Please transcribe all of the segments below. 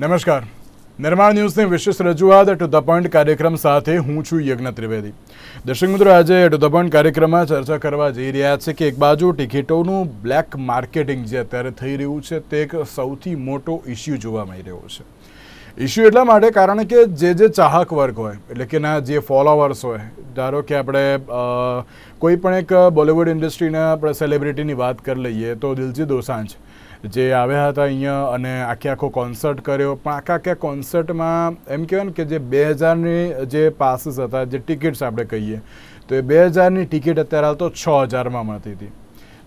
નમસ્કાર. નિર્માણ ન્યૂઝની વિશેષ રજૂઆત ટુ ધ પોઈન્ટ કાર્યક્રમ સાથે હું છું યજ્ઞ ત્રિવેદી. દર્શક મિત્રો, આજે ટુ ધ પોઈન્ટ કાર્યક્રમમાં ચર્ચા કરવા જઈ રહ્યા છે કે એક બાજુ ટિકિટોનું બ્લેક માર્કેટિંગ જે અત્યારે થઈ રહ્યું છે, તે એક સૌથી મોટો ઇસ્યુ જોવા મળી રહ્યો છે. ઇસ્યુ એટલા માટે કારણ કે જે જે ચાહક વર્ગ હોય, એટલે કે ના જે ફોલોવર્સ હોય, ધારો કે આપણે કોઈ પણ એક બોલિવૂડ ઇન્ડસ્ટ્રીના આપણે સેલિબ્રિટીની વાત કરી લઈએ તો દિલજી દોસાંજ, જે આવ્યા હતા અહીંયા અને આખે આખો કોન્સર્ટ કર્યો. પણ આખા આખા કોન્સર્ટમાં એમ કહેવાય ને કે જે બે હજારની જે પાસીસ હતા, જે ટિકિટ્સ આપણે કહીએ, તો એ બે હજારની ટિકિટ અત્યારે હાલ તો છ હજારમાં મળતી હતી.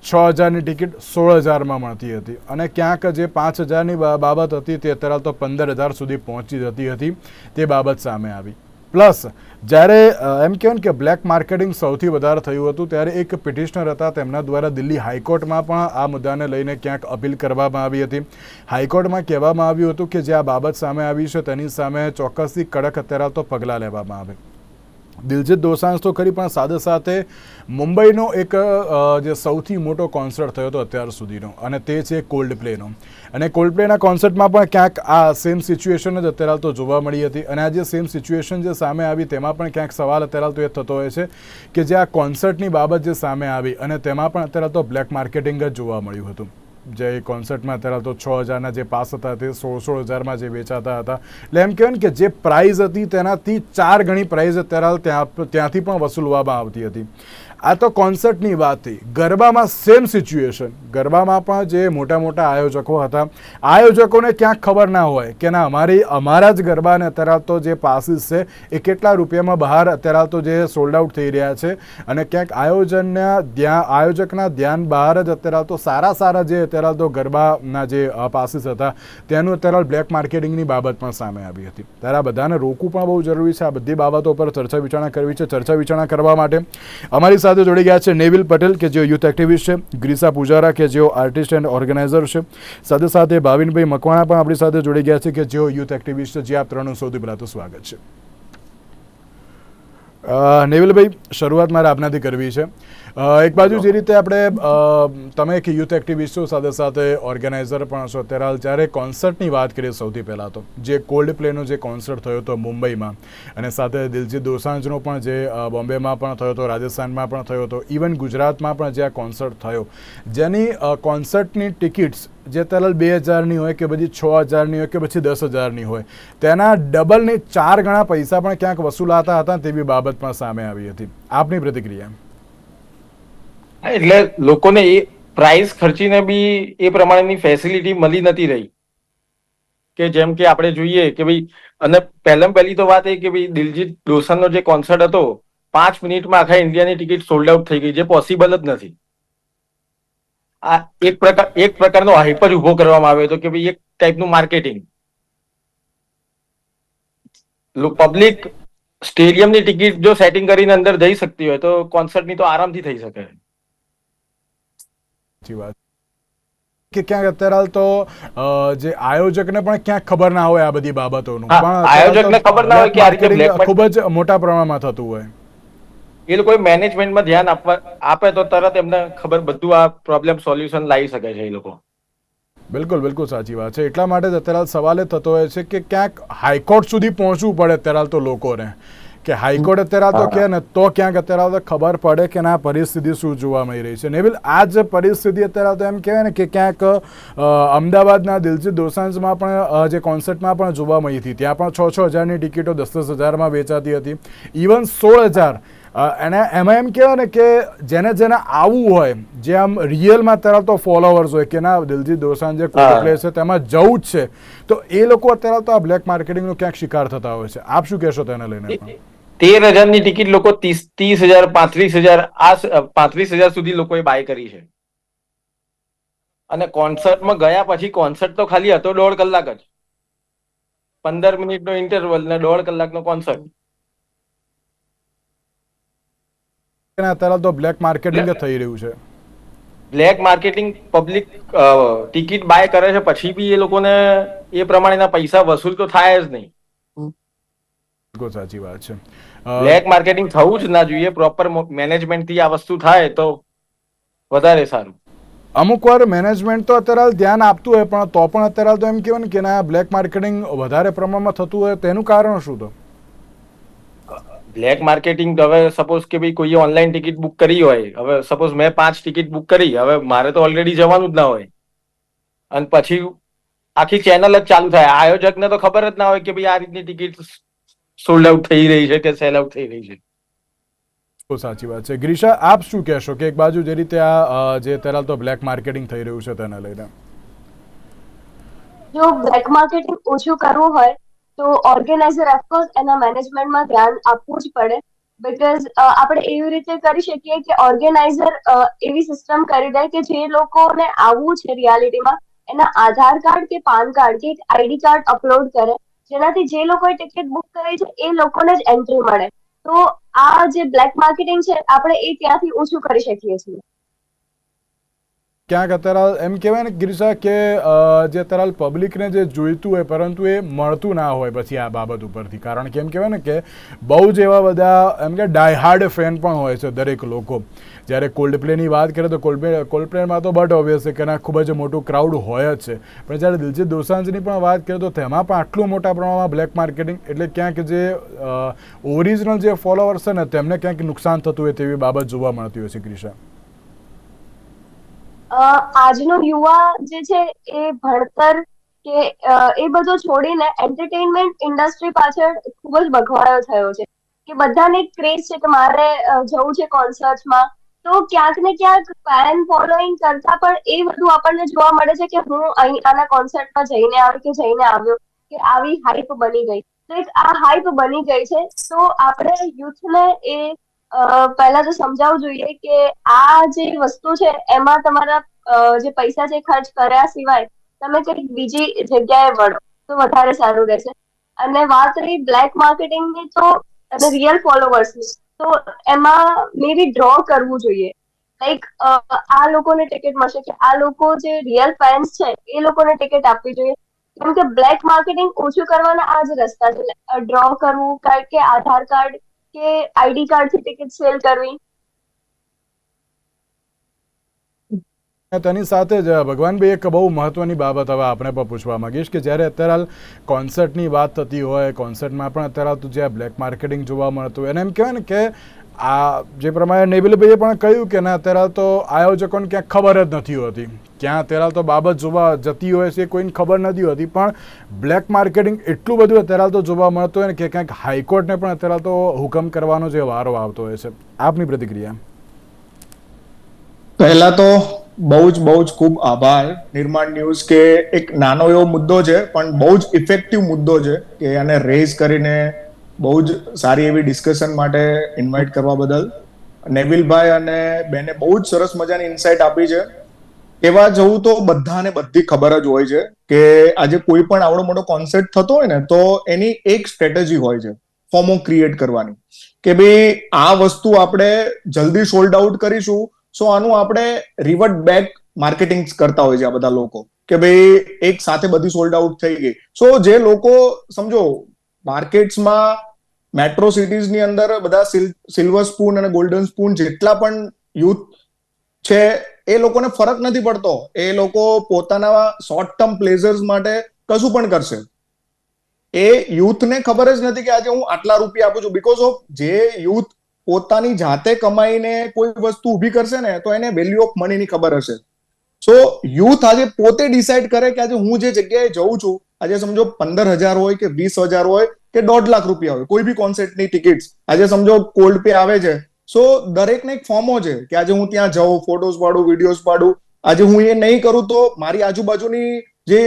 છ હજારની ટિકિટ સોળ હજારમાં મળતી હતી અને ક્યાંક જે પાંચ હજારની બાબત હતી તે અત્યારે તો પંદર હજાર સુધી પહોંચી જતી હતી, તે બાબત સામે આવી. પ્લસ, જ્યારે એમ કહેવાય કે બ્લેક માર્કેટિંગ સૌથી વધારે થયું હતું, ત્યારે એક પિટિશનર હતા તેમના દ્વારા દિલ્હી હાઈકોર્ટમાં પણ આ મુદ્દાને લઈને ક્યાંક અપીલ કરવામાં આવી હતી. હાઈકોર્ટમાં કહેવામાં આવ્યું હતું કે જે આ બાબત સામે આવી છે તેની સામે ચોક્કસથી કડક અત્યારે તો પગલાં લેવામાં આવે. દિલજીત દોસાંજ તો ખરી, પણ સાથે સાથે મુંબઈનો એક જે સૌથી મોટો કોન્સર્ટ થયો હતો અત્યાર સુધીનો, અને તે છે કોલ્ડ પ્લેનો અને કોલ્ડ પ્લેના કોન્સર્ટમાં પણ ક્યાંક આ સેમ સિચ્યુએશન જ અત્યારે તો જોવા મળી હતી. અને આ જે સેમ સિચ્યુએશન જે સામે આવી, તેમાં પણ ક્યાંક સવાલ અત્યારે તો એ થતો હોય છે કે જે આ કોન્સર્ટની બાબત જે સામે આવી, અને તેમાં પણ અત્યારે તો બ્લેક માર્કેટિંગ જ જોવા મળ્યું હતું. જે કોન્સર્ટમાં અત્યારે તો છ હજારના જે પાસ હતા તે સોળ સોળ હજારમાં જે વેચાતા હતા. એટલે એમ કહેવાય કે જે પ્રાઇઝ હતી તેનાથી ચાર ગણી પ્રાઇઝ અત્યારે ત્યાં ત્યાંથી પણ વસૂલવામાં આવતી હતી. આ તો કોન્સર્ટની વાત થઈ ગરબામાં સેમ સિચ્યુએશન ગરબામાં પણ જે મોટા મોટા આયોજકો હતા, આયોજકોને ક્યાંક ખબર ના હોય કે ના, અમારી, અમારા જ ગરબાને અત્યારે તો જે પાસીસ છે, એ કેટલા રૂપિયામાં બહાર અત્યારે તો જે સોલ્ડ આઉટ થઈ રહ્યા છે. અને ક્યાંક આયોજનના ધ્યાન આયોજકના ધ્યાન બહાર જ અત્યારે તો સારા સારા જે અત્યારે તો ગરબાના જે પાસીસ હતા, તેનું અત્યારે બ્લેક માર્કેટિંગની બાબત પણ સામે આવી હતી. ત્યારે આ બધાને રોકવું પણ બહુ જરૂરી છે. આ બધી બાબતો પર ચર્ચા વિચારણા કરવી છે, ચર્ચા વિચારણા કરવા માટે. અમારી સાથે જોડી ગયા છે નેવિલ પટેલ, કે જેઓ યુથ એક્ટિવિસ્ટ છે, ગ્રીસા પૂજારા, કે જેઓ આર્ટિસ્ટ એન્ડ ઓર્ગેનાઇઝર છે. સાથે સાથે ભાવિનભાઈ મકવાણા પણ આપણી સાથે જોડી ગયા છે, કે જેઓ યુથ એક્ટિવિસ્ટ છે. જે, આપ ત્રણનું સૌથી પહેલાં તો સ્વાગત છે. નેવિલભાઈ, શરૂઆત મારે આપનાથી કરવી છે. એક બાજુ જે રીતે આપણે તમે એક યુથ એક્ટિવિસ્ટ સાથે સાથે ઓર્ગેનાઇઝર પણ છો, અત્યારે હાલ જ્યારે કોન્સર્ટની વાત કરીએ સૌથી પહેલાં તો, જે કોલ્ડ પ્લેનો જે કોન્સર્ટ થયો હતો મુંબઈમાં, અને સાથે દિલજીત દોસાંજનો પણ જે બોમ્બેમાં પણ થયો હતો, રાજસ્થાનમાં પણ થયો હતો, ઇવન ગુજરાતમાં પણ જે આ કોન્સર્ટ થયો. જેની કોન્સર્ટની ટિકિટ્સ જે તરલ બે હજારની હોય કે પછી છ હજારની હોય કે પછી દસ હજારની હોય, તેના ડબલની ચાર ગણા પૈસા પણ ક્યાંક વસૂલાતા હતા તેવી બાબત પણ સામે આવી હતી. આપની પ્રતિક્રિયા? એટલે લોકોને એ પ્રાઇસ ખર્ચીને બી એ પ્રમાણેની ફેસિલિટી મળી નથી રહી. કે જેમ કે આપણે જોઈએ કે ભાઈ, અને પહેલામાં પહેલી તો વાત એ કે ભાઈ, દિલજીત દોસાંજનો જે કોન્સર્ટ હતો, પાંચ મિનિટમાં આખા ઇન્ડિયાની ટિકિટ સોલ્ડ આઉટ થઈ ગઈ, જે પોસિબલ જ નથી. આ એક પ્રકાર, એક પ્રકારનો હાઈપ જ ઊભો કરવામાં આવ્યો હતો કે ભાઈ, એક ટાઈપનું માર્કેટિંગ પબ્લિક સ્ટેડિયમની ટિકિટ જો સેટિંગ કરીને અંદર જઈ શકતી હોય, તો કોન્સર્ટની તો આરામથી થઈ શકે. સાચી વાત. કે ક્યાંક અત્યારે તો જે આયોજકને પણ ક્યાંક ખબર ના હોય આ બધી બાબતોનું. પણ આયોજકને ખબર ના હોય કે આ રીતે ખૂબ જ મોટા પ્રમાણમાં થતું હોય. એ લોકો મેનેજમેન્ટમાં ધ્યાન આપવા આપે તો તરત એમને ખબર બધું આ પ્રોબ્લેમ સોલ્યુશન લાવી શકે છે એ લોકો. બિલકુલ બિલકુલ સાચી વાત છે. એટલા માટે જ અત્યારે સવાલ એ થતો હોય છે કે ક્યાંક હાઈકોર્ટ સુધી પહોંચવું પડે અત્યારે તો લોકોને. કે હાઈકોર્ટ અત્યારે તો. કે ને તો ક્યાંક અત્યારે તો ખબર પડે કે ના પરિસ્થિતિ શું જોવા મળી રહી છે. નેવિલ આ જ પરિસ્થિતિ અત્યારે તો એમ કહેવાય ને કે ક્યાંક અમદાવાદના દિલજીત દોસાંજમાં પણ જે કોન્સર્ટમાં પણ જોવા મળી હતી. ત્યાં પણ છ છ હજારની ટિકિટો દસ દસ હજારમાં વેચાતી હતી. ઇવન સોળ હજાર. એને એમાં એમ કહેવાય ને કે જેને જેને આવવું હોય જે આમ રિયલમાં અત્યારે તો ફોલોવર્સ હોય કે ના દિલજીત દોસાંજ જે કોર્ટ પ્લે છે તેમાં જવું જ છે. તો એ લોકો અત્યારે તો આ બ્લેક માર્કેટિંગનો ક્યાંક શિકાર થતા હોય છે. આપ શું કહેશો તેને લઈને? પણ? તેર હજારની ટિકિટ લોકો ત્રીસ ત્રીસ હજાર પાંત્રીસ હજાર આ પાંત્રીસ હજાર સુધી લોકોએ બાય કરી છે. અને કોન્સર્ટમાં ગયા પછી કોન્સર્ટ તો ખાલી હતો દોઢ કલાક જ. પંદર મિનિટનો ઇન્ટરવલ ને દોઢ કલાકનો કોન્સર્ટ અત્યારે તો બ્લેક માર્કેટિંગ થઈ રહ્યું છે. Black marketing public ticket buy કરે છે પછી બી એ લોકોને એ પ્રમાણેના પૈસા વસૂલ તો થાય જ નહીં. સાચી વાત છે. બ્લેક માર્કેટિંગ થવું જ ના જોઈએ. પ્રોપર મેનેજમેન્ટથી આ વસ્તુ થાય તો વધારે સારું. અમુક વાર મેનેજમેન્ટ તો અત્યારે ધ્યાન આપતું હોય પણ તો પણ અત્યારે તો એમ કહેવાય ને કે ના બ્લેક માર્કેટિંગ વધારે પ્રમાણમાં થતું હોય તેનું કારણ શું તો? બ્લેક માર્કેટિંગ હવે સપોઝ કે ભાઈ કોઈએ ઓનલાઈન ટિકિટ બુક કરી હોય. હવે સપોઝ મેં પાંચ ટિકિટ બુક કરી. હવે મારે તો ઓલરેડી જવાનું જ ના હોય. અને પછી આખી ચેનલ જ ચાલુ થાય. આયોજકને તો ખબર જ ના હોય કે ભાઈ આ રીતની ટિકિટ સોલ્ડ આઉટ થઈ રહી છે કે સેલ આઉટ થઈ રહી છે? બહુ સાચી વાત છે. ગ્રીષા આપ શું કહેશો કે એક બાજુ જે રીતે આ જે અત્યારે તો બ્લેક માર્કેટિંગ થઈ રહ્યું છે તેના લઈને? જો બ્લેક માર્કેટિંગ ઓછું કરવું હોય તો ઓર્ગેનાઇઝર ઓફકોર્સ એના મેનેજમેન્ટમાં ધ્યાન આપવું જ પડે. બીકોઝ આપણે એવી રીતે કરી શકીએ કે ઓર્ગેનાઇઝર એવી સિસ્ટમ કરી દે કે જે લોકોને આવવું છે રિયાલિટીમાં એના આધાર કાર્ડ કે પાન કાર્ડ કે એક આઈડી કાર્ડ અપલોડ કરે. જેનાથી જે લોકોએ ટિકિટ બુક કરી છે, એ લોકોને જ એન્ટ્રી મળે. તો આ જે બ્લેક માર્કેટિંગ છે, આપણે એ ત્યાંથી ઓછું કરી શકીએ છીએ. ક્યાંક અત્યારે એમ કહેવાય ને ગિરિશા કે જે અત્યારે પબ્લિકને જે જોઈતું હોય પરંતુ એ મળતું ના હોય પછી આ બાબત ઉપરથી. કારણ કે એમ કહેવાય ને કે બહુ જ એવા બધા એમ કે ડાયહાર્ડ ફેન પણ હોય છે દરેક લોકો. જ્યારે કોલ્ડ પ્લેની વાત કરીએ તો કોલ્ડ પ્લે કોલ્ડ પ્લેનમાં તો બટ ઓબ્વિયસ છે કે ના ખૂબ જ મોટું ક્રાઉડ હોય જ છે. પણ જ્યારે દિલજીત દોસાંજની પણ વાત કરીએ તો તેમાં પણ આટલું મોટા પ્રમાણમાં બ્લેક માર્કેટિંગ એટલે ક્યાંક જે ઓરિજિનલ જે ફોલોઅર્સ છે ને તેમને ક્યાંક નુકસાન થતું હોય તેવી બાબત જોવા મળતી હોય છે અ, આજનો યુવા જે છે એ ભણતર કે એ બધું છોડીને એન્ટરટેનમેન્ટ ઇન્ડસ્ટ્રી પાછળ ખૂબ જ બગવાડો થયો છે. કે બધાને એક ક્રેઝ છે કે મારે જવું છે કોન્સર્ટમાં તો ક્યાંક ને ક્યાંક ફેન ફોલોઈંગ કરતા પણ એ બધું આપણને જોવા મળે છે કે હું અહીં આના કોન્સર્ટમાં જઈને આવ્યો કે જઈને આવ્યો કે આવી હાઈપ બની ગઈ. તો એક આ હાઈપ બની ગઈ છે. તો આપણે યુથને એ પહેલા તો સમજાવવું જોઈએ કે આ જે વસ્તુ છે, એમાં તમારા જે પૈસા જે ખર્ચ કર્યા સિવાય તમે કંઈક બીજી જગ્યાએ વળો, તો વધારે સારું રહેશે. અને વાત રહી બ્લેક માર્કેટિંગની તો, અને રિયલ ફોલોવર્સની તો એમાં મે ડ્રો કરવું જોઈએ. લાઈક આ લોકોને ટિકિટ મળશે કે આ લોકો જે રિયલ ફેન્સ છે, એ લોકોને ટિકિટ આપવી જોઈએ. કેમ કે બ્લેક માર્કેટિંગ ઓછું કરવાના આ જ રસ્તા છે. ડ્રો કરવું, કારણ કે આધાર કાર્ડ કે આઈડી કાર્ડથી ટિકિટ સેલ કરવી? તેની સાથે જ ભગવાનભાઈ એક બહુ મહત્વની બાબત હવે આપણે પણ પૂછવા માંગીશ કે જ્યારે અત્યારે હાલ કોન્સર્ટની વાત થતી હોય કોન્સર્ટમાં પણ અત્યારે તો જે બ્લેક માર્કેટિંગ જોવા મળતું એને એમ કહેવાય ને કે આ જે પ્રમાણે નેબિલભાઈએ પણ કહ્યું કે ના અત્યારે તો આયોજકોને ક્યાંક ખબર જ નથી હોતી. ક્યાં અત્યારે તો બાબત જોવા જતી હોય છે કોઈને ખબર નથી હોતી, પણ બ્લેક માર્કેટિંગ એટલું બધું અત્યારે તો જોવા મળતું હોય ને કે ક્યાંક હાઈકોર્ટને પણ અત્યારે તો હુકમ કરવાનો જે વારો આવતો હોય છે. આપની પ્રતિક્રિયા? પહેલા તો બહુ જ બહુ જ ખૂબ આભાર નિર્માણ ન્યૂઝ કે એક નાનો એવો મુદ્દો છે, પણ બહુ જ ઇફેક્ટિવ મુદ્દો છે કે આને રેઝ કરીને બહુ જ સારી એવી ડિસ્કશન માટે ઇન્વાઇટ કરવા બદલ. નેવિલભાઈ અને બેને બહુ જ સરસ મજાની ઇન્સાઇટ આપી છે. એવા જવું તો બધાને બધી ખબર જ હોય છે કે આજે કોઈ પણ આવડો મોટો કોન્સેપ્ટ થતો હોય ને, તો એની એક સ્ટ્રેટેજી હોય છે ફોર્મો ક્રિએટ કરવાની. કે ભાઈ આ વસ્તુ આપણે જલ્દી સોલ્ડ આઉટ કરીશું સો આનું આપણે રિવર્ટ બેક માર્કેટિંગ કરતા હોય છે આ બધા લોકો. કે ભાઈ એક સાથે બધી સોલ્ડ આઉટ થઈ ગઈ. સો જે લોકો, સમજો માર્કેટ્સમાં મેટ્રો સિટીઝની અંદર બધા સિલ્વર સ્પૂન અને ગોલ્ડન સ્પૂન જેટલા પણ યુથ છે, એ લોકોને ફરક નથી પડતો. એ લોકો પોતાના શોર્ટ ટર્મ પ્લેઝર્સ માટે કશું પણ કરશે. એ યુથને ખબર જ નથી કે આજે હું આટલા રૂપિયા આપું છું. બીકોઝ ઓફ જે યુથ પોતાની જાતે કમાઈને કોઈ વસ્તુ ઊભી કરશે ને, તો એને વેલ્યુ ઓફ મનીની ખબર હશે. સો યુથ આજે પોતે ડિસાઈડ કરે કે આજે હું જે જગ્યાએ જઉં છું આજે સમજો પંદર હજાર હોય કે વીસ હજાર હોય કે દોઢ લાખ રૂપિયા હોય, કોઈ બી કોન્સર્ટની ટિકિટ્સ. આજે સમજો કોલ્ડ પે આવે છે. સો દરેકને એક ફોર્મો છે કે આજે હું ત્યાં જાઉં ફોટોઝ પાડું વિડીયોઝ પાડું. આજે હું એ નહીં કરું તો મારી આજુબાજુની જે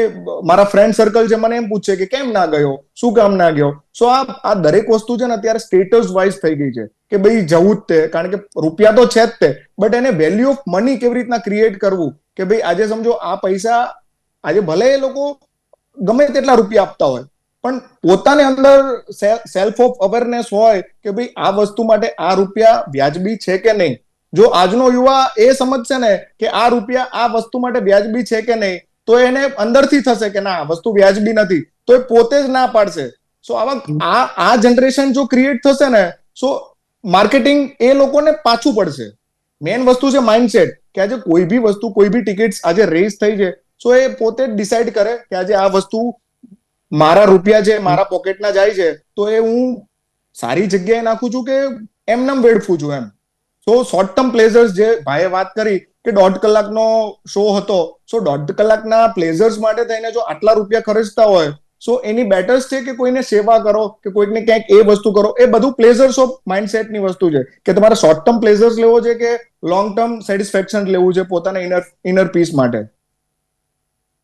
મારા ફ્રેન્ડ સર્કલ છે, મને એમ પૂછે કે કેમ ના ગયો? શું કામ ના ગયો? સો આ આ દરેક વસ્તુ છે ને અત્યારે સ્ટેટસ વાઇઝ થઈ ગઈ છે કે ભાઈ જવું જ તે, કારણ કે રૂપિયા તો છે જ તે બટ એને વેલ્યુ ઓફ મની કેવી રીતના ક્રિએટ કરવું? કે ભાઈ આજે સમજો આ પૈસા, આજે ભલે એ લોકો ગમે તેટલા રૂપિયા આપતા હોય, પણ પોતાને અંદર સેલ્ફ ઓફ અવેરનેસ હોય કે ભાઈ આ વસ્તુ માટે આ રૂપિયા વ્યાજબી છે કે નહીં? જો આજનો યુવા એ સમજશે ને કે આ રૂપિયા આ વસ્તુ માટે વ્યાજબી છે કે નહીં, તો એને અંદરથી થશે કે ના વસ્તુ વ્યાજબી નથી, તો એ પોતે જ ના પાડશે. સો આવા આ આ જનરેશન જો ક્રિએટ થશે ને, સો માર્કેટિંગ એ લોકોને પાછું પડશે. મેઇન વસ્તુ છે માઇન્ડસેટ કે આજે કોઈ બી વસ્તુ, કોઈ બી ટિકિટ્સ આજે રેઝ થઈ છે સો એ પોતે જ ડિસાઈડ કરે કે આજે આ વસ્તુ મારા રૂપિયા છે, મારા પોકેટના જાય છે, તો એ હું સારી જગ્યાએ નાખું છું કે એમનેમ વેડફું છું એમ. સો શોર્ટ ટર્મ પ્લેઝર્સ જે ભાઈએ વાત કરી કે દોઢ કલાકનો શો હતો સો દોઢ કલાકના પ્લેઝર્સ માટે થઈને જો આટલા રૂપિયા ખર્ચતા હોય સો એની બેટર્સ છે કે કોઈને સેવા કરો, કે કોઈકને ક્યાંક એ વસ્તુ કરો, એ બધું પ્લેઝર્સ ઓફ માઇન્ડસેટની વસ્તુ છે. કે તમારે શોર્ટ ટર્મ પ્લેઝર્સ લેવો છે કે લોંગ ટર્મ સેટિસ્ફેક્શન લેવું છે પોતાના ઇનર ઇનર પીસ માટે.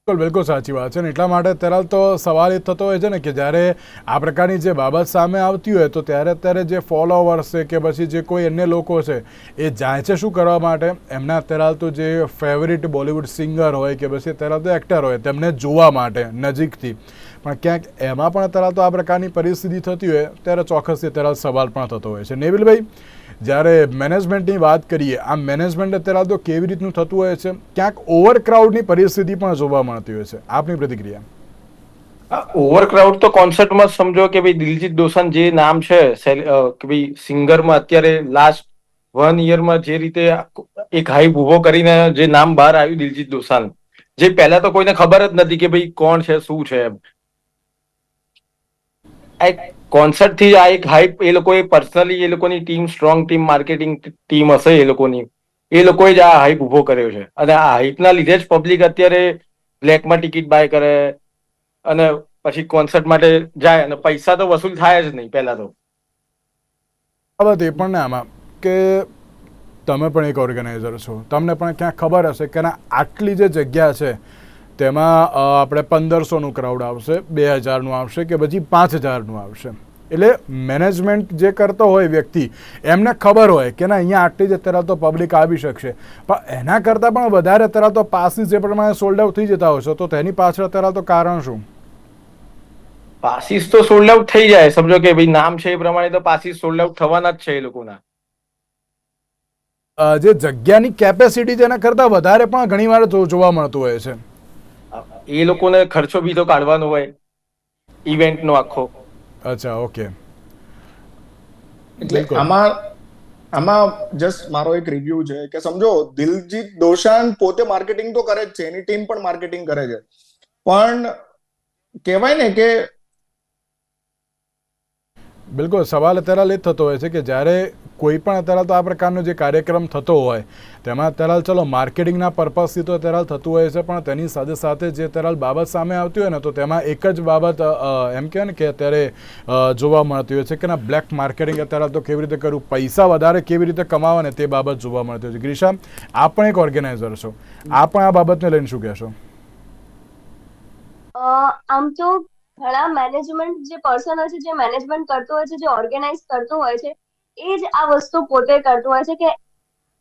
બિલકુલ બિલકુલ સાચી વાત છે. ને એટલા માટે ત્યારે તો સવાલ એ થતો હોય છે ને કે જ્યારે આ પ્રકારની જે બાબત સામે આવતી હોય તો ત્યારે ત્યારે જે ફોલોવર્સ છે કે પછી જે કોઈ અન્ય લોકો છે એ જાય છે શું કરવા માટે? એમના અત્યારે તો જે ફેવરિટ બોલિવૂડ સિંગર હોય કે પછી અત્યારે તો એક્ટર હોય તેમને જોવા માટે નજીકથી. પણ ક્યાંક એમાં પણ અત્યારે તો આ પ્રકારની પરિસ્થિતિ થતી હોય ત્યારે ચોક્કસથી અત્યારે સવાલ પણ થતો હોય છે. નેવિલભાઈ જ્યારે મેનેજમેન્ટની વાત કરીએ, આ મેનેજમેન્ટ અત્યારે તો કેવી રીતનું થતું હોય છે? ક્યાંક ઓવરક્રાઉડની પરિસ્થિતિ પણ જોવા મળતી હોય છે. આપની પ્રતિક્રિયા? ઓવરક્રાઉડ તો કોન્સર્ટમાં સમજો કે ભાઈ દિલજીત દોસાંઝ જે નામ છે કે ભાઈ સિંગરમાં અત્યારે લાસ્ટ વન યરમાં જે રીતે એક હાઈપ ઊભો કરીને જે નામ બહાર આવ્યું દિલજીત દોસાન જે પહેલા તો કોઈને ખબર જ નથી કે ભાઈ કોણ છે, શું છે એમ. આ એક કોન્સર્ટથી આ એક હાઈપ એ લોકોએ પર્સનલી એ લોકોની team strong team marketing team હશે એ લોકોની. એ લોકોએ જ આ હાઈપ ઊભો કર્યો છે. અને આ હાઈપના લીધે જ પબ્લિક અત્યારે બ્લેકમાં ટિકિટ બાય કરે અને પછી કોન્સર્ટ માટે જાય અને પૈસા તો વસૂલ થાય જ નહીં પહેલા તો. બાબત એ પણ ને આમાં કે તમે પણ એક ઓર્ગેનાઇઝર છો. તમને પણ ક્યાંક ખબર હશે કે આટલી જે જગ્યા છે તેમાં આપણે પંદરસોનું ક્રાઉડ આવશે બે હજારનું આવશે કે પછી પાંચ હજારનું આવશે. એટલે મેનેજમેન્ટ જે કરતો હોય વ્યક્તિ એમને ખબર હોય કે ના અહીંયા આટલી જ અત્યારે તો પબ્લિક આવી શકશે. પણ એના કરતાં પણ વધારે અત્યારે તો પાસીસ જે પ્રમાણે સોલ્ડ આઉટ થઈ જતા હોય છે તો તેની પાછળ અત્યારે તો કારણ શું? પાસીસ તો સોલ્ડ આઉટ થઈ જાય. સમજો કે ભાઈ નામ છે એ પ્રમાણે તો પાસીસ સોલ્ડ આઉટ થવાના જ છે એ લોકોના. જે જગ્યાની કેપેસિટી જેના કરતાં વધારે પણ ઘણીવાર જોવા મળતું હોય છે. એ લોકોને ખર્ચો બી તો કાઢવાનો હોય ઇવેન્ટ નો આખો. અચ્છા ઓકે. એટલે આમાં આમાં જસ્ટ મારો એક રિવ્યુ છે કે સમજો દિલજીત દોશાન પોતે માર્કેટિંગ તો કરે જ છે એની ટીમ પણ માર્કેટિંગ કરે છે. પણ કહેવાય ને કે બિલકુલ, સવાલ અત્યારે એ જ થતો હોય છે કે જ્યારે કોઈ પણ અત્યારે તો આ પ્રકારનો જે કાર્યક્રમ થતો હોય, તેમાં અત્યારે ચલો માર્કેટિંગના પર્પઝથી તો અત્યારે થતું હોય છે, પણ તેની સાથે સાથે જે અત્યારે બાબત સામે આવતી હોય ને તો તેમાં એક જ બાબત એમ કહેવાય ને કે અત્યારે જોવા મળતી હોય છે કે ના બ્લેક માર્કેટિંગ અત્યારે તો કેવી રીતે કરવું, પૈસા વધારે કેવી રીતે કમાવા ને તે બાબત જોવા મળતી હોય છે. ગ્રીશા આપ પણ એક ઓર્ગેનાઇઝર છો. આપ પણ આ બાબતને લઈને શું કહેશો? આમ તો ઘણા મેનેજમેન્ટ જે પર્સન હોય છે, જે મેનેજમેન્ટ કરતો હોય છે, જે ઓર્ગેનાઇઝ કરતો હોય છે, એ જ આ વસ્તુ પોતે કરતો હોય છે કે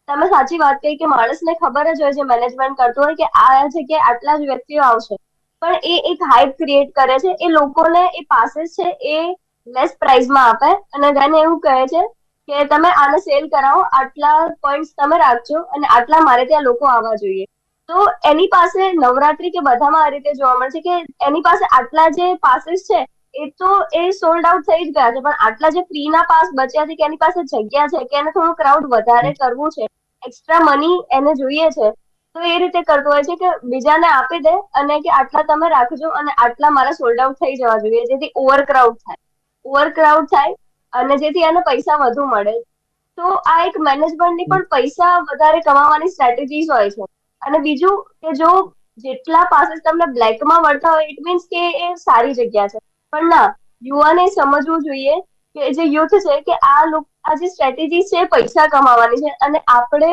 તમે સાચી વાત કહી કે માણસને ખબર જ હોય છે મેનેજમેન્ટ કરતો હોય કે આ જગ્યાએ આટલા જ વ્યક્તિઓ આવશે. પણ એ એક હાઈપ ક્રિએટ કરે છે, એ લોકોને એ પાસીસ છે એ લેસ પ્રાઇઝમાં આપે અને then એવું કહે છે કે તમે આને સેલ કરાવો, આટલા પોઈન્ટ્સ તમે રાખજો અને આટલા મારે ત્યાં લોકો આવવા જોઈએ. તો એની પાસે નવરાત્રી કે બધામાં આ રીતે જોવા મળે છે કે એની પાસે આટલા જે પાસીસ છે એ તો એ સોલ્ડ આઉટ થઈ જ ગયા છે. પણ આટલા જે ફ્રીના પાસ બચ્યા છે કે એની પાસે જગ્યા છે કે એને થોડું ક્રાઉડ વધારે કરવું છે એક્સ્ટ્રા મની એને જોઈએ છે તો એ રીતે કરતો હોય છે કે બીજાને આપી દે અને કે આટલા તમે રાખજો અને આટલા મારા સોલ્ડ આઉટ થઈ જવા જોઈએ. જેથી ઓવર ક્રાઉડ થાય. ઓવર ક્રાઉડ થાય અને જેથી એને પૈસા વધુ મળે. તો આ એક મેનેજમેન્ટની પણ પૈસા વધારે કમાવાની સ્ટ્રેટેજીસ હોય છે. અને બીજું કે જો જેટલા પાસીસ તમને બ્લેકમાં મળતા હોય ઇટ મીન્સ કે એ સારી જગ્યા છે. પણ ના યુવાને સમજવું જોઈએ કે જે યુથ છે કે આ લોક આ જે સ્ટ્રેટેજી છે એ પૈસા કમાવાની છે અને આપણે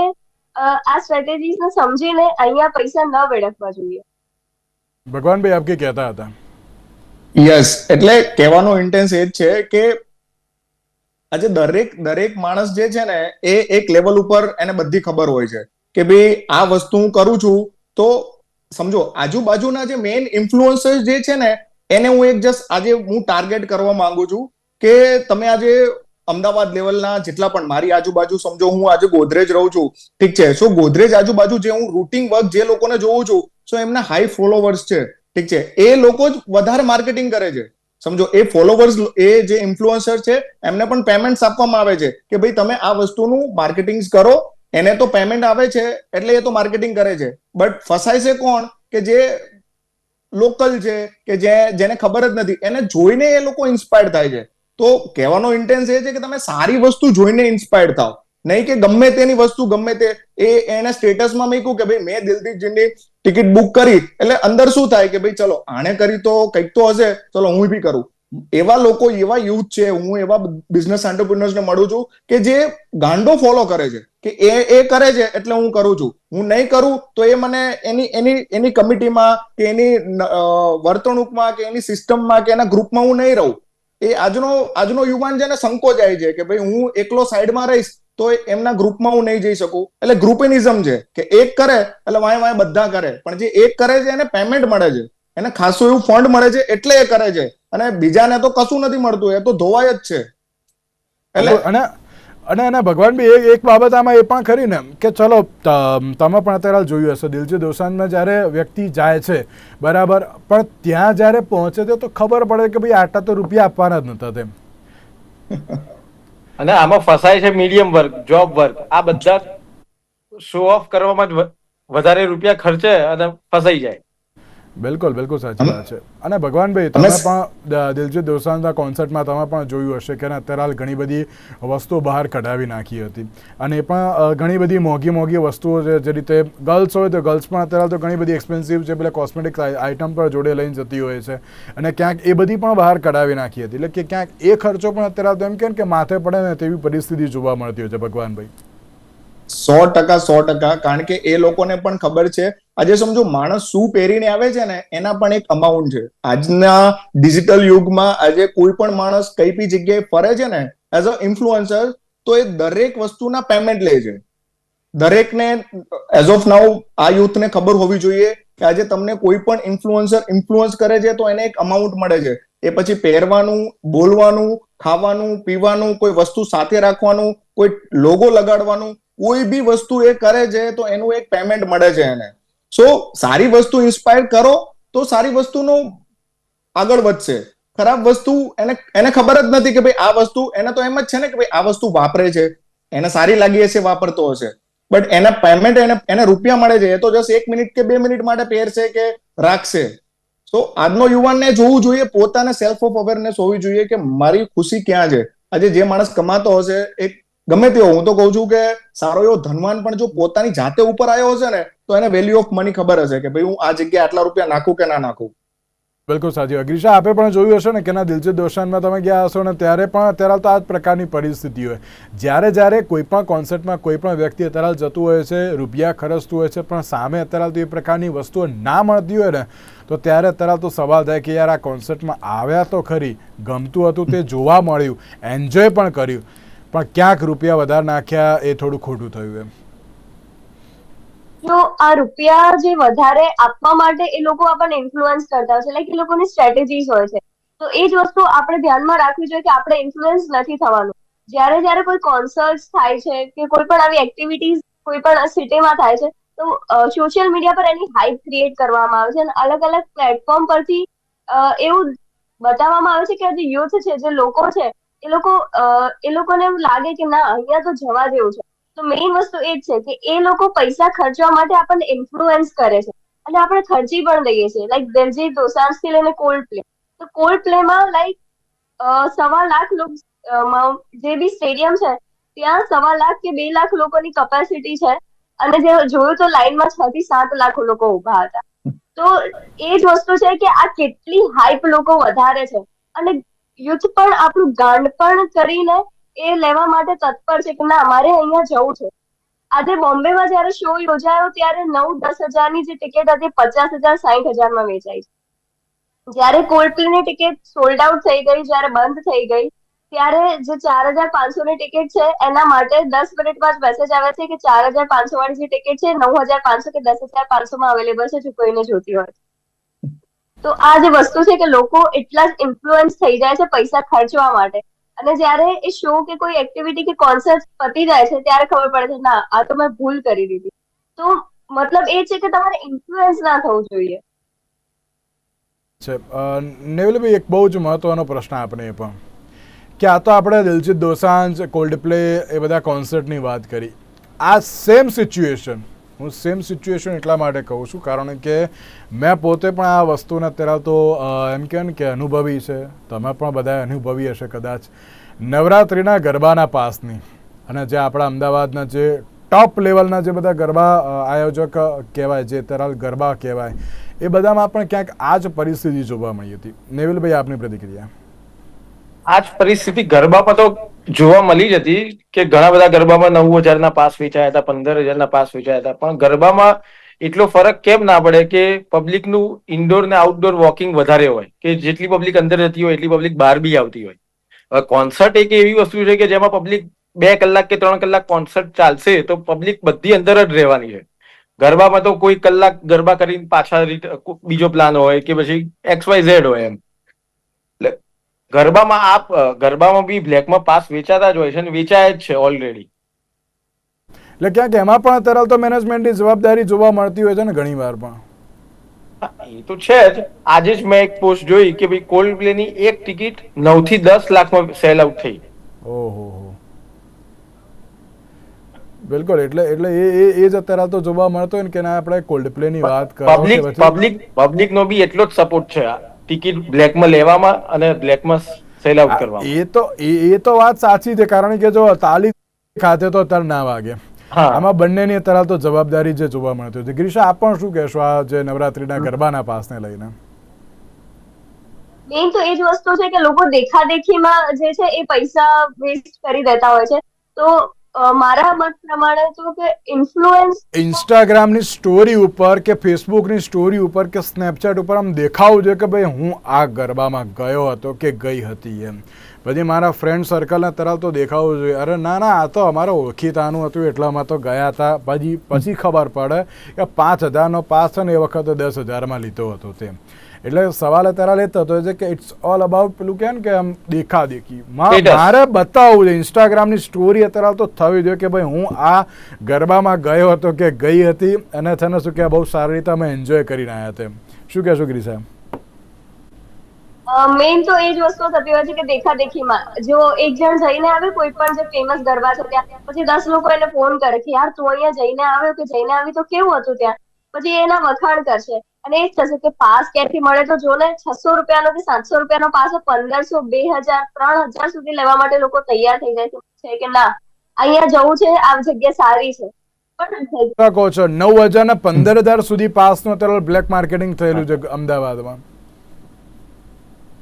આ સ્ટ્રેટેજીસ ને સમજીને અહીંયા પૈસા ન વેડફવા જોઈએ. ભગવાનભાઈ આપ કે કહેતા હતા? યસ એટલે કહેવાનો ઇન્ટેન્સ એ જ છે કે આજે દરેક દરેક માણસ જે છે ને એ એક લેવલ ઉપર એને બધી ખબર હોય છે. કે ભાઈ આ વસ્તુ હું કરું છું, તો સમજો, આજુબાજુના જે મેઇન ઇન્ફ્લુઅન્સર્સ જે છે ને, એને હું એક જસ્ટ આજે હું ટાર્ગેટ કરવા માંગુ છું કે તમે આજે અમદાવાદ લેવલના જેટલા પણ મારી આજુબાજુ સમજો, હું આજે ગોદરેજ રહું છું, ઠીક છે? સો ગોદરેજ આજુબાજુ જે હું રૂટિંગ વર્ક જે લોકોને જોઉં છું સો એમના હાઈ ફોલોવર્સ છે, ઠીક છે? એ લોકો જ વધારે માર્કેટિંગ કરે છે. સમજો, એ ફોલોવર્સ એ જે ઇન્ફ્લુઅન્સર છે, એમને પણ પેમેન્ટ આપવામાં આવે છે કે ભાઈ તમે આ વસ્તુનું માર્કેટિંગ કરો એને તો પેમેન્ટ આવે છે, એટલે એ તો માર્કેટિંગ કરે છે. બટ ફસાય છે કોણ? કે જે લોકલ છે, કે જે, જેને ખબર જ નથી. એને જોઈને એ લોકો ઇન્સ્પાયર થાય છે. તો કહેવાનો ઇન્ટેન્સ એ છે કે તમે સારી વસ્તુ જોઈને ઇન્સ્પાયર થાવ નહીં કે ગમે તેની વસ્તુ, ગમે તે, એ એને સ્ટેટસમાં મૂક્યું કે ભાઈ મેં દિલથી જીની ટિકિટ બુક કરી. એટલે અંદર શું થાય કે ભાઈ ચલો આણે કરી તો કંઈક તો હશે, ચલો હું બી કરું. એવા લોકો, એવા યુથ છે, હું એવા બિઝનેસ ને મળું છું કે જે ગાંડો ફોલો કરે છે, કે એ એ કરે છે એટલે હું કરું છું. હું નહીં કરું તો એ મને એની એની એની કમિટીમાં કે એની વર્તણૂકમાં કે એની સિસ્ટમમાં કે એના ગ્રુપમાં હું નહીં રહું. એ આજનો આજનો યુવાન છે ને સંકોચાય છે કે ભાઈ હું એકલો સાઈડમાં રહીશ તો એમના ગ્રુપમાં હું નહીં જઈ શકું. એટલે ગ્રુપિનિઝમ છે કે એક કરે એટલે વાય વાય બધા કરે. પણ જે એક કરે છે એને પેમેન્ટ મળે છે. એને ખાસું એવું ફંડ મળે છે એટલે એ કરે છે. અને બીજાને તો કશું નથી મળતું એ તો ધોવાય જ છે. એટલે અને અને અને ભગવાન બી એક એક બાબત આમાં એ પણ ખરી ને કે ચલો ત- તમે પણ અત્યારે જોયું હશે દિલજી દોસાંજમાં જ્યારે વ્યક્તિ જાય છે બરાબર પણ ત્યાં જ્યારે પહોંચે છે તો ખબર પડે કે ભાઈ આટલા તો રૂપિયા આપવાના જ નતા તેમ. અને આમાં ફસાય છે મીડિયમ વર્ક જોબ વર્ક આ બધા શો ઓફ કરવામાં જ વધારે રૂપિયા ખર્ચે અને ફસાઈ જાય. બિલકુલ બિલકુલ સાચી વાત છે. અને ભગવાનભાઈ તમે પણ દિલજીત દોસાંજના કોન્સર્ટમાં તમે પણ જોયું હશે કે અત્યારે હાલ ઘણી બધી વસ્તુઓ બહાર કઢાવી નાખી હતી. અને એ પણ ઘણી બધી મોંઘી મોંઘી વસ્તુઓ છે જે રીતે ગર્લ્સ હોય તો ગર્લ્સ પણ અત્યારે તો ઘણી બધી એક્સપેન્સિવ છે પેલા કોસ્મેટિક્સ આઇટમ પર જોડે લઈને જતી હોય છે. અને ક્યાંક એ બધી પણ બહાર કઢાવી નાખી હતી. એટલે કે ક્યાંક એ ખર્ચો પણ અત્યારે તો એમ કે માથે પડે ને તેવી પરિસ્થિતિ જોવા મળતી હોય છે ભગવાનભાઈ સો ટકા સો ટકા. કારણ કે એ લોકોને પણ ખબર છે, આજે સમજો માણસ શું પહેરીને આવે છે ને, એના પણ એક અમાઉન્ટ છે. આજના ડિજિટલ યુગમાં આજે કોઈ પણ માણસ કઈ બી જગ્યાએ ફરે છે ને એઝ અ ઇન્ફ્લુઅન્સર તો એ દરેક વસ્તુના પેમેન્ટ લે છે. દરેકને એઝ ઓફ નાઉ આ યુથને ખબર હોવી જોઈએ કે આજે તમને કોઈ પણ ઇન્ફ્લુએન્સર ઇન્ફ્લુઅન્સ કરે છે તો એને એક અમાઉન્ટ મળે છે. એ પછી પહેરવાનું, બોલવાનું, ખાવાનું, પીવાનું, કોઈ વસ્તુ સાથે રાખવાનું, કોઈ લોગો લગાડવાનું કોઈ બી વસ્તુ એ કરે છે, તો એનું એક પેમેન્ટ મળે છે એને. સો સારી વસ્તુ ઇન્સ્પાયર કરો, તો સારી વસ્તુનું આગળ વધશે. ખરાબ વસ્તુ એને એને ખબર જ નથી કે ભાઈ આ વસ્તુ, એને તો એમ જ છે ને કે ભાઈ આ વસ્તુ વાપરે છે. એને સારી લાગી હશે, વાપરતો હશે. બટ એના પેમેન્ટ એને એને રૂપિયા મળે છે, એ તો જસ્ટ એક મિનિટ કે બે મિનિટ માટે પહેરશે કે રાખશે. સો આજનો યુવાનને જોવું જોઈએ, પોતાને સેલ્ફ ઓફ અવેરનેસ હોવી જોઈએ કે મારી ખુશી ક્યાં છે? આજે જે માણસ કમાતો હશે, એક ગમે તેવો, હું તો કહું છું કે સારો એવો ધનવાન પણ જો પોતાની જાતે ઉપર આવ્યો હશે ને, તો એને વેલ્યુ ઓફ મની ખબર હશે કે ભાઈ હું આ જગ્યાએ આટલા રૂપિયા નાખું કે ના નાખું. બિલકુલ સાચી અગ્રીશા આપે પણ જોયું હશે ને કે ના દિલજીત દોસાનમાં તમે ગયા હશો ને, ત્યારે પણ અત્યારે તો આ જ પ્રકારની પરિસ્થિતિ હોય. જ્યારે જ્યારે કોઈ પણ કોન્સર્ટમાં કોઈ પણ વ્યક્તિ અત્યારે જતું હોય છે, રૂપિયા ખર્ચતું હોય છે, પણ સામે અત્યારે તો એ પ્રકારની વસ્તુઓ ના મળતી હોય ને, તો ત્યારે અત્યારે તો સવાલ થાય કે યાર આ કોન્સર્ટમાં આવ્યા તો ખરી, ગમતું હતું તે જોવા મળ્યું, એન્જોય પણ કર્યું. પણ ક્યાંક રૂપિયા વધારે નાખ્યા એ થોડું ખોટું થયું એમ. જો આ રૂપિયા જે વધારે આપવા માટે એ લોકો આપણને ઇન્ફ્લુઅન્સ કરતા હોય છે. લાઈક એ લોકોની સ્ટ્રેટેજીસ હોય છે. તો એ જ વસ્તુ આપણે ધ્યાનમાં રાખવી જોઈએ કે આપણે ઇન્ફ્લુઅન્સ નથી થવાનું. જ્યારે જ્યારે કોઈ કોન્સર્ટ થાય છે કે કોઈ પણ આવી એક્ટિવિટીઝ કોઈ પણ સિટીમાં થાય છે, તો સોશિયલ મીડિયા પર એની હાઇપ ક્રિએટ કરવામાં આવે છે અને અલગ અલગ પ્લેટફોર્મ પરથી એવું બતાવવામાં આવે છે કે જે યુથ છે, જે લોકો છે એ લોકો એ લોકોને એવું લાગે કે ના, અહીંયા તો જવા જેવું છે. તો મેઇન વસ્તુ એ જ છે કે એ લોકો પૈસા ખર્ચવા માટે આપણને ઇન્ફ્લુઅન્સ કરે છે. અને આપણે ખર્ચી પણ દઈએ છીએ. લાઈક દિલજીત દોસાંજથી લઈને કોલ્ડ પ્લે તો કોલ્ડ પ્લેમાં લાઈક સવા લાખ લોકો જે બી સ્ટેડિયમ છે, ત્યાં સવા લાખ કે બે લાખ લોકોની કેપેસિટી છે. અને જે જોયું તો લાઈનમાં છ થી સાત લાખ લોકો ઊભા હતા. તો એ જ વસ્તુ છે કે આ કેટલી હાઈપ લોકો વધારે છે. અને યુથ પણ આપણું ગાંડપણ કરીને એ લેવા માટે તત્પર છે કે ના, મારે અહીંયા જવું છે. આજે બોમ્બેમાં જ્યારે શો યોજાયો ત્યારે નવ દસ હજારની જે ટિકિટ હતી, પચાસ હજાર સાઠ હજારમાં વેચાઈ છે. જ્યારે ની ટિકિટ સોલ્ડ આઉટ થઈ ગઈ, જ્યારે બંધ થઈ ગઈ, ત્યારે જે ચાર હજાર પાંચસો ની ટિકિટ છે, એના માટે દસ મિનિટમાં જ મેસેજ આવે છે કે ચાર હજાર પાંચસો વાળી જે ટિકિટ છે, નવ હજાર પાંચસો કે દસ હજાર પાંચસો માં અવેલેબલ છે, જો કોઈને જોતી હોય તો આ જે વસ્તુ છે કે લોકો એટલા જ ઇન્ફ્લુઅન્સ થઈ જાય છે પૈસા ખર્ચવા માટે. અને જ્યારે એ શો કે કોઈ એક્ટિવિટી કે કોન્સર્ટ પતી જાય છે, ત્યારે ખબર પડે છે, ના, આ તો મેં ભૂલ કરી દીધી. તો મતલબ એ છે કે તમારે ઇન્ફ્લુઅન્સ ના થવું જોઈએ. છે. નેવલભાઈ એક બહુ જ મહત્વનો પ્રશ્ન આપણે એ પણ. કે આ તો આપણે દિલજીત દોસાંજ કોલ્ડ પ્લે એ બધા કોન્સર્ટની વાત કરી. આ સેમ સિચ્યુએશન હું સેમ સિચ્યુએશન એટલા માટે કહું છું, કારણ કે મેં પોતે પણ આ વસ્તુને અત્યારે તો એમ કહે ને કે અનુભવી છે. તમે પણ બધા અનુભવી હશે કદાચ. નવરાત્રિના ગરબાના પાસની અને જે આપણા અમદાવાદના જે ટોપ લેવલના જે બધા ગરબા આયોજક કહેવાય, જે અત્યારે ગરબા કહેવાય, એ બધામાં પણ ક્યાંક આ જ પરિસ્થિતિ જોવા મળી હતી. નેવિલભાઈ, આપની પ્રતિક્રિયા? આ જ પરિસ્થિતિ ગરબામાં તો જોવા મળી જ હતી કે ઘણા બધા ગરબામાં નવ હજારના પાસ વેચાયા હતા, પંદર હજારના પાસ વેચાયા હતા. પણ ગરબામાં એટલો ફરક કેમ ના પડે કે પબ્લિકનું ઇન્ડોર ને આઉટડોર વોકિંગ વધારે હોય, કે જેટલી પબ્લિક અંદર જતી હોય એટલી પબ્લિક બહાર બી આવતી હોય. હવે કોન્સર્ટ એક એવી વસ્તુ છે કે જેમાં પબ્લિક બે કલાક કે ત્રણ કલાક કોન્સર્ટ ચાલશે તો પબ્લિક બધી અંદર જ રહેવાની છે. ગરબામાં તો કોઈ કલાક ગરબા કરીને પાછા બીજો પ્લાન હોય કે પછી એક્સ વાય ઝેડ હોય એમ. ગરબામાં આપ ગરબામાં બી બ્લેકમાં પાસ વેચાતા જ હોય છે અને વેચાય જ છે ઓલરેડી એટલે ક્યાંક એમાં પણ અત્યારે તો મેનેજમેન્ટની જવાબદારી જોવા મળતી હોય છે ને ઘણી વાર પણ. એ તો છે જ. આજે જ મેં એક પોસ્ટ જોઈ કે ભાઈ કોલ્ડ પ્લે ની એક ટિકિટ નવથી દસ લાખમાં સેલ આઉટ થઈ. ઓહો હો. બિલકુલ એટલે એટલે એ એ એ જ અત્યારે તો જોવા મળતો હોય ને કે ના આપણે કોલ્ડ પ્લે ની વાત કરો પબ્લિક પબ્લિક પબ્લિક નો બી એટલો જ સપોર્ટ છે આ. ટિકિટ બ્લેકમાં લેવામાં અને બ્લેકમાં સેલ આઉટ કરવામાં. એ તો એ તો વાત સાચી છે કારણ કે જો તાલી ખાતે તો અત્યારે ના વાગે. હા. આમાં બંનેની અત્યારે તો જવાબદારી જે જોવા મળતી હોય છે. ગિરીશા આપ પણ શું કહેશો આ જે નવરાત્રીના ગરબાના પાસને લઈને? મેઇન તો એ જ વસ્તુ છે કે લોકો દેખાદેખીમાં જે છે એ પૈસા વેસ્ટ કરી દેતા હોય છે. તો મારા મત પ્રમાણે તો કે ઇન્ફ્લુએન્સ ઇન્સ્ટાગ્રામની સ્ટોરી ઉપર કે ફેસબુકની સ્ટોરી ઉપર કે સ્નેપચેટ ઉપર આમ દેખાવું જોઈએ કે ભાઈ હું આ ગરબામાં ગયો હતો કે ગઈ હતી એમ. પછી મારા ફ્રેન્ડ સર્કલને તરફ તો દેખાવું જોઈએ. અરે ના ના, આ તો અમારે ઓળખીતાનું હતું, એટલામાં તો ગયા હતા. પછી પછી ખબર પડે કે પાંચ હજારનો પાસ છે ને એ વખતે દસ હજારમાં લીધો હતો તેમ. એટલે સવાલ અત્યારે લેતો હતો છે કે ઇટ્સ ઓલ અબાઉટ પેલું કે કે આમ દેખા દેખી. મારે બતાવવું છે ઇન્સ્ટાગ્રામની સ્ટોરી અત્યારે તો થવી જોઈએ કે ભાઈ હું આ ગરબામાં ગયો હતો કે ગઈ હતી અને થને શું કે બહુ સારી રીતે અમે એન્જોય કરીને આવ્યા તેમ શું કહેશો ગિરીશા મેઇન તો એ જ વસ્તુ થતી હોય છે કે દેખાદેખીમાં જો એક જણ જઈને આવે કોઈ પણ જે ફેમસ ગરબા છે ત્યાં પછી દસ લોકો એને ફોન કરે કે યાર તું અહીંયા જઈને આવ્યો કે જઈને આવી? તો કેવું હતું ત્યાં? પછી એ એના વખાણ કરશે. અને એ થશે કે પાસ ક્યાંથી મળે તો જો ને છસો રૂપિયાનો કે સાતસો રૂપિયાનો પાસ પંદરસો બે હજાર ત્રણ હજાર સુધી લેવા માટે લોકો તૈયાર થઈ જાય છે. કે ના? અહીંયા જવું છે આ જગ્યા સારી છે. કહો છો નવ હજાર ને પંદર હજાર સુધી પાસનું અત્યારે બ્લેક માર્કેટિંગ થયેલું છે અમદાવાદમાં.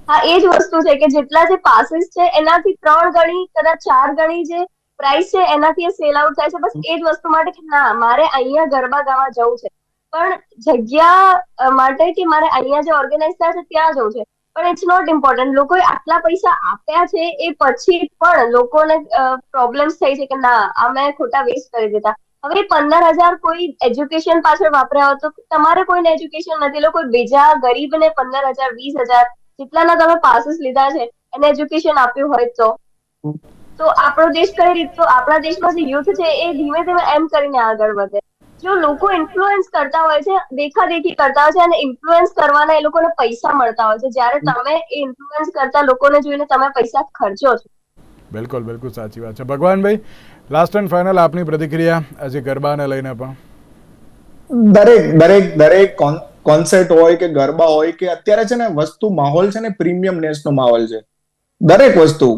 હા એ જ વસ્તુ છે કે જેટલા જે પાસીસ છે એનાથી ત્રણ ગણી કદાચ ચાર ગણી જે પ્રાઇસ છે એનાથી સેલ આઉટ થાય છે. બસ એ જ વસ્તુ માટે કે ના મારે અહીંયા ગરબા ગાવા જવું છે. પણ જગ્યા માટે કે મારે અહીંયા જે ઓર્ગેનાઇઝ થાય છે ત્યાં જવું છે. પણ ઇટ્સ નોટ ઇમ્પોર્ટન્ટ લોકોએ આટલા પૈસા આપ્યા છે એ પછી પણ લોકોને પ્રોબ્લેમ્સ થઈ છે કે ના આ મેં ખોટા વેસ્ટ કરી દીધા. હવે પંદર હજાર કોઈ એજ્યુકેશન પાછળ વાપર્યા હોય તો તમારે કોઈને એજ્યુકેશન નથી. લો કોઈ બીજા ગરીબને પંદર હજાર વીસ હજાર જેટલાના તમે પાસીસ લીધા છે એને એજ્યુકેશન આપ્યું હોય તો. તો આપણો દેશ કઈ રીતનો આપણા દેશમાં જે યુથ છે એ ધીમે ધીમે એમ કરીને આગળ વધે. જો લોકો ઇન્ફ્લુઅન્સ કરતા હોય છે દેખાદેખી કરતા હોય છે અને ઇન્ફ્લુઅન્સ કરવાના એ લોકોને પૈસા મળતા હોય છે. જ્યારે તમે એ ઇન્ફ્લુઅન્સ કરતા લોકોને જોઈને તમે પૈસા ખર્ચો છો. બિલકુલ બિલકુલ સાચી વાત છે. ભગવાનભાઈ લાસ્ટ એન્ડ ફાઇનલ આપની પ્રતિક્રિયા આજે ગરબાને લઈને પણ. દરેક દરેક દરેક કોન્સર્ટ હોય કે ગરબા હોય કે અત્યારે છે ને વસ્તુ માહોલ છે ને પ્રીમિયમ નો માહોલ છે. દરેક વસ્તુ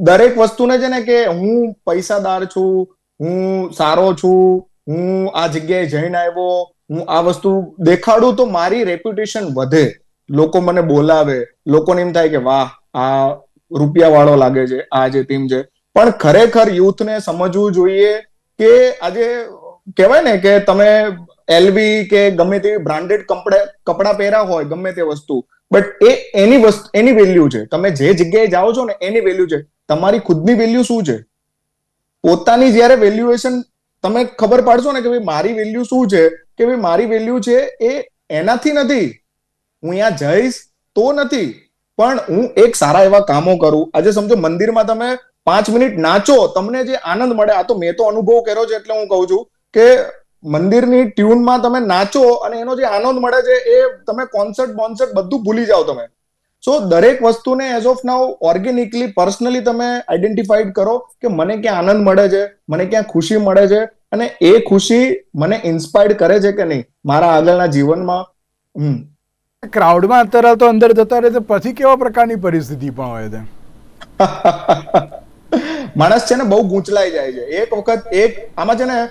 દરેક વસ્તુને છે ને કે હું પૈસાદાર છું હું સારો છું હું આ જગ્યાએ જઈને આવ્યો, હું આ વસ્તુ દેખાડું તો મારી રેપ્યુટેશન વધે. લોકો મને બોલાવે. લોકોને એમ થાય કે, વાહ, આ રૂપિયા વાળો લાગે છે, આ જે ટીમ છે. પણ ખરેખર યુથને સમજવું જોઈએ કે આજે કહેવાય ને કે તમે એલવી કે ગમે તેવી બ્રાન્ડેડ કપડા, કપડાં પહેર્યા હોય, ગમે તે વસ્તુ બટ એ એની વસ્તુ, એની વેલ્યુ છે. તમે જે જગ્યાએ જાઓ છો ને, એની વેલ્યુ છે. તમારી ખુદની વેલ્યુ શું છે? પોતાની જ્યારે વેલ્યુએશન તમે ખબર પાડશો ને કે ભાઈ મારી વેલ્યુ શું છે? કે ભાઈ મારી વેલ્યુ છે એ એનાથી નથી. હું અહીંયા જઈશ તો નથી. પણ હું એક સારા એવા કામો કરું. આજે સમજો મંદિરમાં તમે પાંચ મિનિટ નાચો, તમને જે આનંદ મળે, આ તો મેં તો અનુભવ કર્યો છે એટલે હું કહું છું કે મંદિરની ટ્યુનમાં તમે નાચો અને એનો જે આનંદ મળે છે એ તમે કોન્સર્ટ બોન્સર્ટ બધું ભૂલી જાઓ તમે. સો દરેક વસ્તુને as of now organically personally તમે આઈડેન્ટિફાઈડ કરો કે મને ક્યાં આનંદ મળે છે મને ક્યાં ખુશી મળે છે અને એ ખુશી મને ઇન્સ્પાયર્ડ કરે છે કે નહીં મારા આગળના જીવનમાં? હમ. ક્રાઉડમાં અત્યારે તો અંદર જતા રહે છે પછી કેવા પ્રકારની પરિસ્થિતિ પણ હોય છે? માણસ છે ને બહુ ગૂંચલાઈ જાય છે. એક વખત એક આમાં છે ને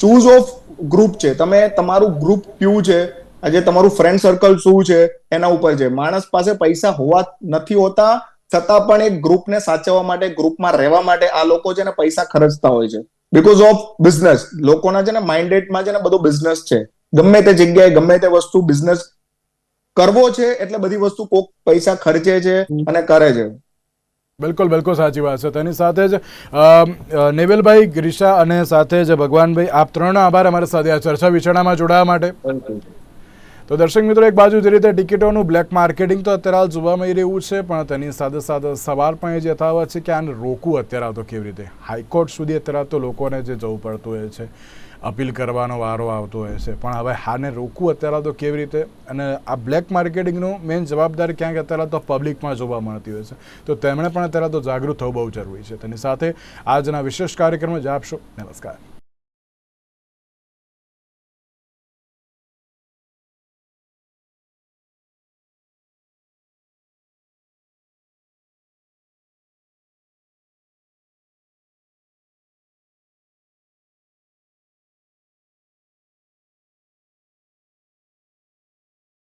ચૂઝ ઓફ ગ્રુપ છે. તમે તમારું ગ્રુપ ક્યુ છે? આજે તમારું ફ્રેન્ડ સર્કલ શું છે એના ઉપર છે. માણસ પાસે પૈસા હોવા નથી હોતા છતાં પણ એક ગ્રુપને સાચવવા માટે ગ્રુપમાં રહેવા માટે આ લોકો છે ને પૈસા ખર્ચતા હોય છે. બિકોઝ ઓફ બિઝનેસ લોકોના છે ને માઇન્ડેડમાં છે ને બધો બિઝનેસ છે. ગમે તે જગ્યાએ ગમે તે વસ્તુ બિઝનેસ કરવો છે એટલે બધી વસ્તુ કોક પૈસા ખર્ચે છે અને કરે છે. બિલકુલ બિલકુલ સાચી વાત છે. તેની સાથે જ નેવલભાઈ ગ્રીશા અને સાથે જ ભગવાનભાઈ આપ ત્રણનો આભાર અમારી સાથે આ ચર્ચા વિચારણામાં જોડાવા માટે. તો દર્શક મિત્રો, એક બાજુ જે રીતે ટિકિટોનું બ્લેક માર્કેટિંગ તો અત્યારે હાલ જોવા મળી રહ્યું છે, પણ તેની સાથે સાથે સવાલ પણ એ યથાવત છે કે આને રોકવું અત્યારે તો કેવી રીતે? હાઈકોર્ટ સુધી અત્યારે તો લોકોને જે જવું પડતું હોય છે, અપીલ કરવાનો વારો આવતો હોય છે, પણ હવે હાને રોકવું અત્યારે તો કેવી રીતે? અને આ બ્લેક માર્કેટિંગનું મેઇન જવાબદારી ક્યાંક અત્યારે તો પબ્લિકમાં જોવા મળતી હોય છે. તો તેમણે પણ અત્યારે તો જાગૃત થવું બહુ જરૂરી છે. તેની સાથે આજના વિશેષ કાર્યક્રમમાં જ આપશો નમસ્કાર.